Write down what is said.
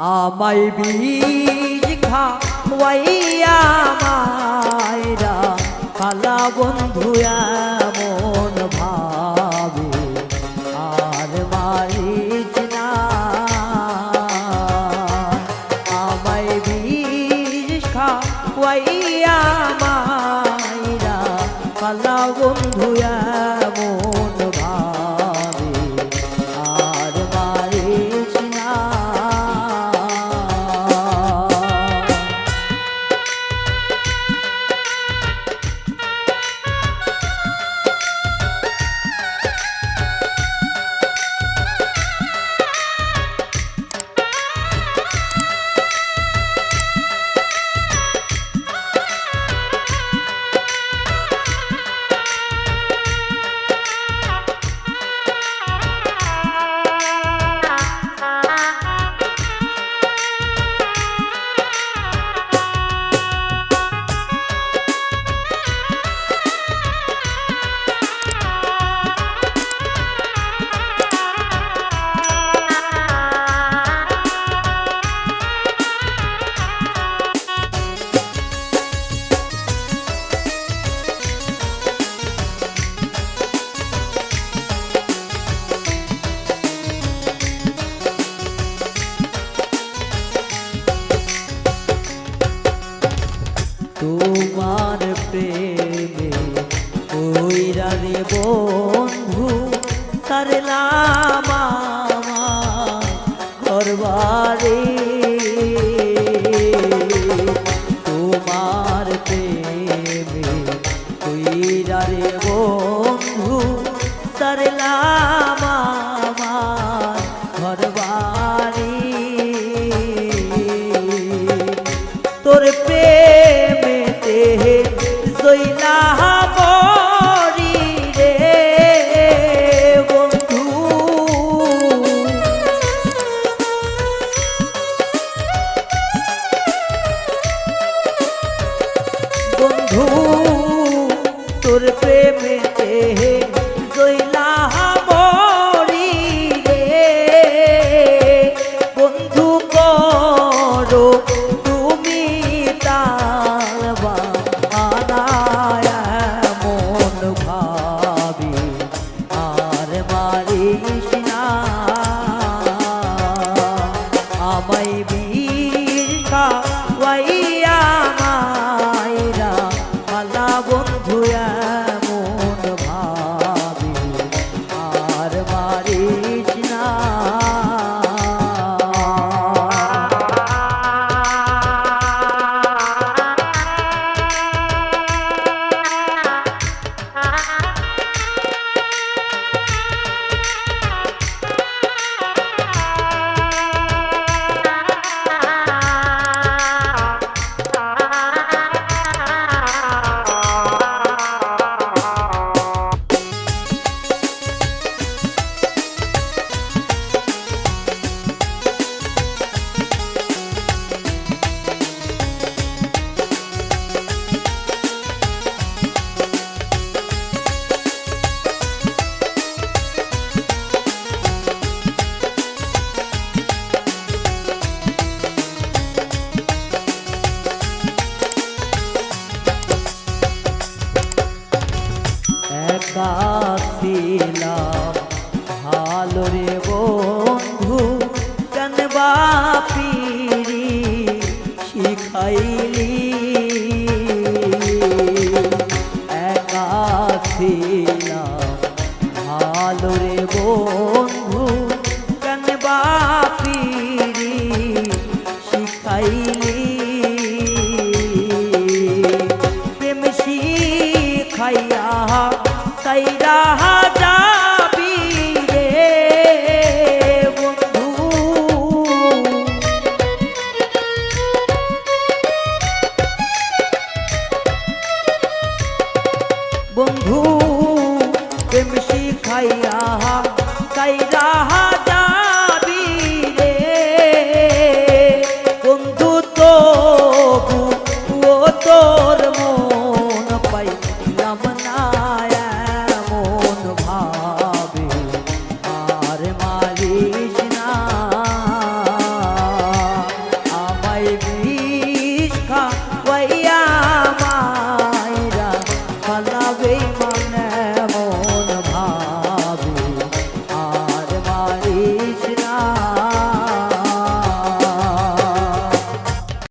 আমায় বীজ খাওয়াইয়া মায়রা খালা বন্ধু বন্ধু সারলাম ঘরবারে। তোমার প্রেমে কইরা রে বন্ধু সারলাম ঘরবারে। তোর প্রেমেতে জইলা তোর প্রেমেতে চাচ্ছিলাম ভালো রে বন্ধু কেন বাপিরি শিখাইলি। একা ছিলাম। ভালো রে বন্ধু প্রেম শিখাইয়া কাইরা হাজা